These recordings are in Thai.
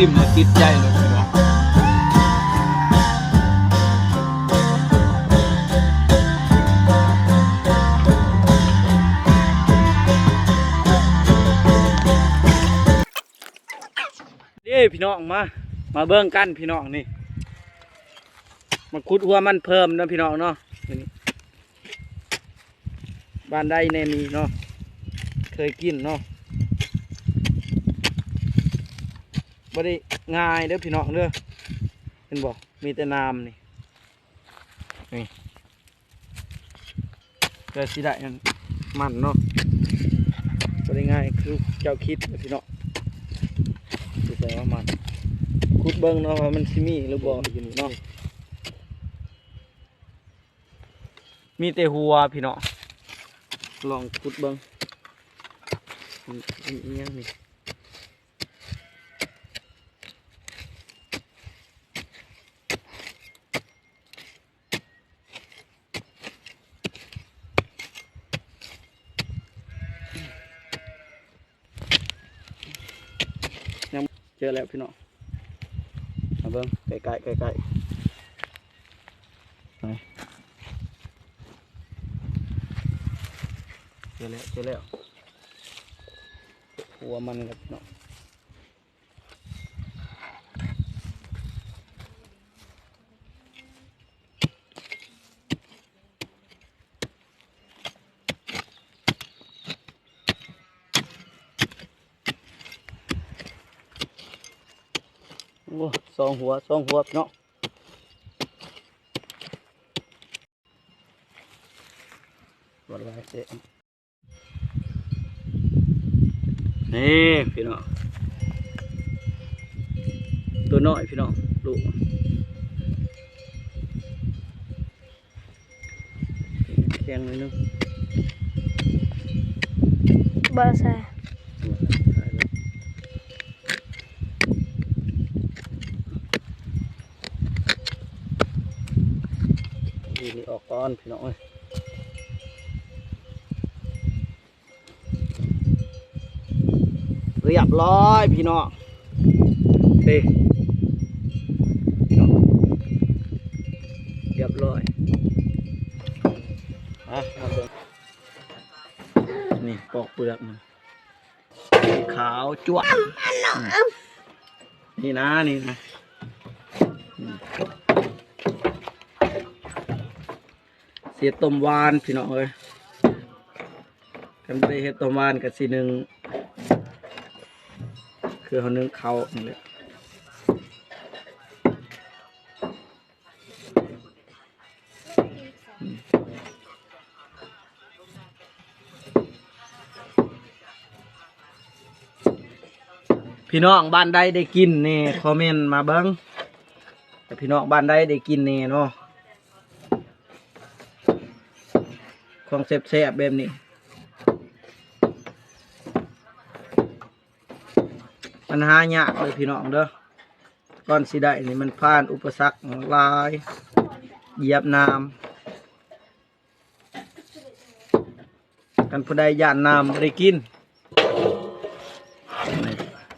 ซิมแล้วติดใจเลยพี่น้องเด้พี่น้องมา มาเบิ่งกันพี่น้องนี่ มาคุดหัวมันเพิ่มนะพี่น้องเนาะบ้านใดในนี้เนาะ เคยกินเนาะ บ่ได้ง่ายเด้อพี่น้องเด้อเห็นบ่มีแต่น้ำนี่นี่เกิดสิได้อันมันเนาะบ่ได้ง่ายคือเจ้าคิดพี่น้องสิแต่ว่ามันคุดเบิ่งเนาะว่ามันสิมีหรือบ่อยู่นี่เนาะมีแต่หัวพี่น้องลองขุดเบิ้งอันอันนี้ เจอแล้วพี่น้องมาเบิ้งใกล้ๆใกล้ๆเจอแล้วเจอแล้วหัวมันครับเนาะ สองหัวสองหัวพี่เนาะวัดไว้เจ๊นี่พี่น้องตัวน้อยพี่น้องลูกแข็งเลยนึงบอใส่ ดีนี่ออ กก้อนพี่น้องเอ้ยเรียบร้อยพี่น้องเฮ้พี่น้องเรียบร้อยอะเอาเบิ่งนี่ปอกเปลือกมันสีขาวจ้วะนี่นะนี่นะ เสียต้มวานพี่น้องเอ้ยกันไปเฮ็ดต้มวานกับสีหนึ่งคือเขานึ่งเขาวนี่แหละพี่น้องบ้านใดได้กินนี่คอมเมนต์มาเบิ้งแต่พี่น้องบ้านใดได้กินนี่เนาะ ของแซ่บๆแบบนี้ปัญหายากเลยพี่น้องเด้อก่อนสิได้นี่มันผ่านอุปสรรคลาย เหยียบน้ำกันผู้ใดย่านน้ำบ่ได้กิน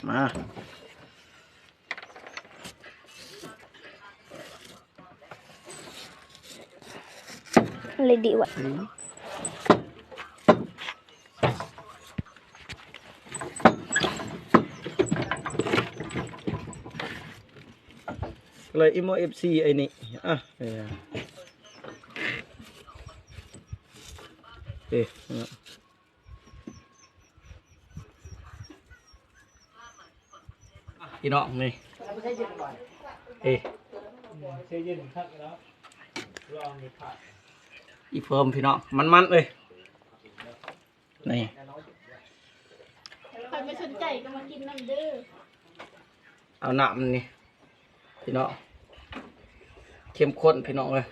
มาเลยดีว่ะ เลยอิโมเอฟซีไอ้นี่อะเออเอ๊ะพี่น้องนี่เอ๊ะอีเฟิร์มพี่น้องมันมันๆเลยนี่ใครไม่สนใจก็มากินน้ำเด้อเอาหนามนี่ พี่น้องเข้มข้นพี่น้องเลย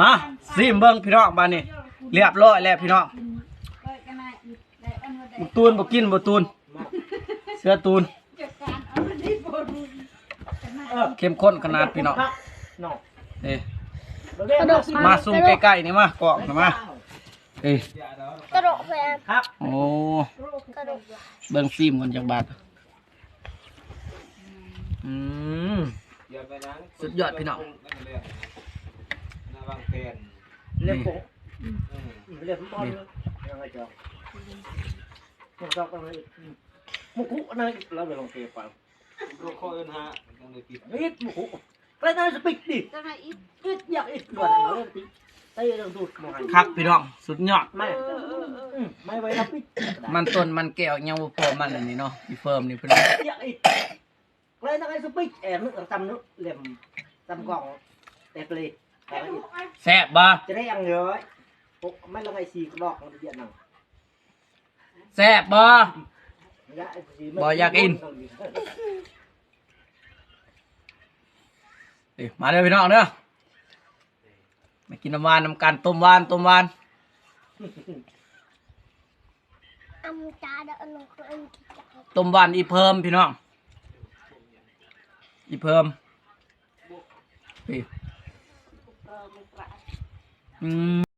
มาซิมเบิ้งพี่น้องบ้านนี้เรียบร้อยแล้วพี่น้องบุตูนบุกินบุตูนเสื้อตูน เข้มข้นขนาดพี่น้องน้องเอ้ยกระโดดมาซุ่มใกล้ๆนี่มากรอกนะมาเอ้ยกระโดดแฟนครับโอ้กระโดดเบิ่งซีมก่อนจักบาทอืมสุดยอดพี่น้องเรียกผมเรียกผมบอลยังไงจ๊ะผมต้องไปมุกุนั่น เราไปลองเทปังนี่มุกุไปนั่นสปิกดิจะมาอีกอิดอยากอิดด่วนเราเล่นปิไอ้เรื่องดูดมองคักพี่น้องสุดยอด ไม่ไม่ไว้รับปิดมันต้นมันแก้วยังบ่พอมันอันนี้เนาะพี่เฟิร์มนี่พี่น้องอยากอิดไปนั่นไอ้สปิกแอบนึกตำนึกเหลี่ยมตำกล่องแต่เลยแต่อิดแซ่บบ่จะได้ยังเยอะไม่ลงไอซีกระดอกมันเดียดนังแซ่บบ่ บอยากอินมาเด้อพี่น้องเด้อมากินน้ำหวานน้ำกันต้มหวานต้มหวานต้มหวานอีเพิ่มพี่น้องอีเพิ่มอืม